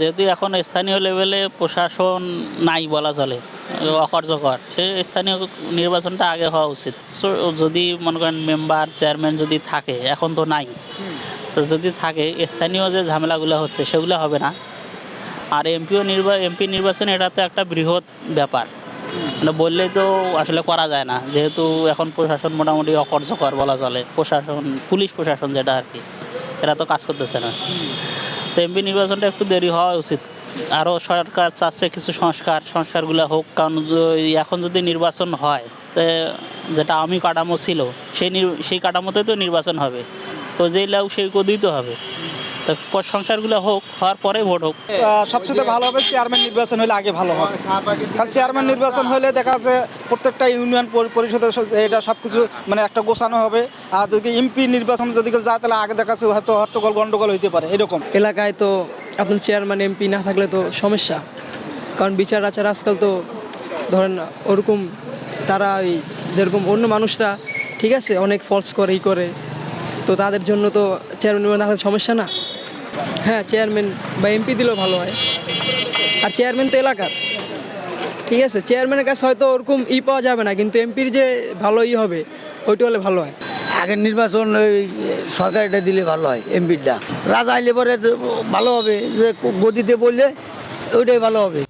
যেহেতু এখন স্থানীয় লেভেলে প্রশাসন নাই বলা চলে, অকার্যকর সে স্থানীয় নির্বাচনটা আগে হওয়া উচিত। যদি মনে করেন মেম্বার চেয়ারম্যান যদি থাকে, এখন তো নাই। তো যদি থাকে, স্থানীয় যে ঝামেলাগুলো হচ্ছে, সেগুলো হবে না। আর এমপিও নির্বা এমপি নির্বাচন এটা তো একটা বৃহৎ ব্যাপার। মানে বললেই তো আসলে করা যায় না, যেহেতু এখন প্রশাসন মোটামুটি অকার্যকর বলা চলে। প্রশাসন, পুলিশ প্রশাসন যেটা আর কি, এরা তো কাজ করতেছে না। তো এমপি নির্বাচনটা একটু দেরি হওয়া উচিত। আরও সরকার চাচ্ছে কিছু সংস্কার, সংস্কারগুলো হোক, কারণ এখন যদি নির্বাচন হয়, তো যেটা আমি কাঠামো ছিল, সেই সেই কাঠামোতে তো নির্বাচন হবে। তো যেই লাউ সেই দিতে হবে। তো সংস্কারগুলো হোক হওয়ার পরে ভোট হোক। সবচেয়ে ভালো হবে চেয়ারম্যান নির্বাচন হলে আগে ভালো হবে। কারণ চেয়ারম্যান নির্বাচন হলে দেখা যাচ্ছে প্রত্যেকটা ইউনিয়ন পরিষদের এটা সব কিছু মানে একটা গোছানো হবে। আর যদি এমপি নির্বাচন যদি যায় তাহলে আগে দেখা যাচ্ছে হয়তো হট্টগোল গন্ডগোল হইতে পারে। এরকম। এলাকায় তো আপনার চেয়ারম্যান এমপি না থাকলে তো সমস্যা। কারণ বিচার আচার আজকাল তো ধরেন ওরকম তারা ওই যেরকম অন্য মানুষরা ঠিক আছে অনেক ফলস করে ই করে। তো তাদের জন্য তো চেয়ারম্যান না থাকলে সমস্যা না। হ্যাঁ চেয়ারম্যান বা এমপি দিলেও ভালো হয়। আর চেয়ারম্যান তো এলাকার। ঠিক আছে চেয়ারম্যানের কাছে হয়তো ওরকম ই পাওয়া যাবে না, কিন্তু এমপির যে ভালো ই হবে, ওইটা হলে ভালো হয়। আগের নির্বাচন ওই সরকার এটা দিলে ভালো হয় এমপিরটা রাজা আইলে পরে ভালো হবে, যে গদিতে বললে ওইটাই ভালো হবে।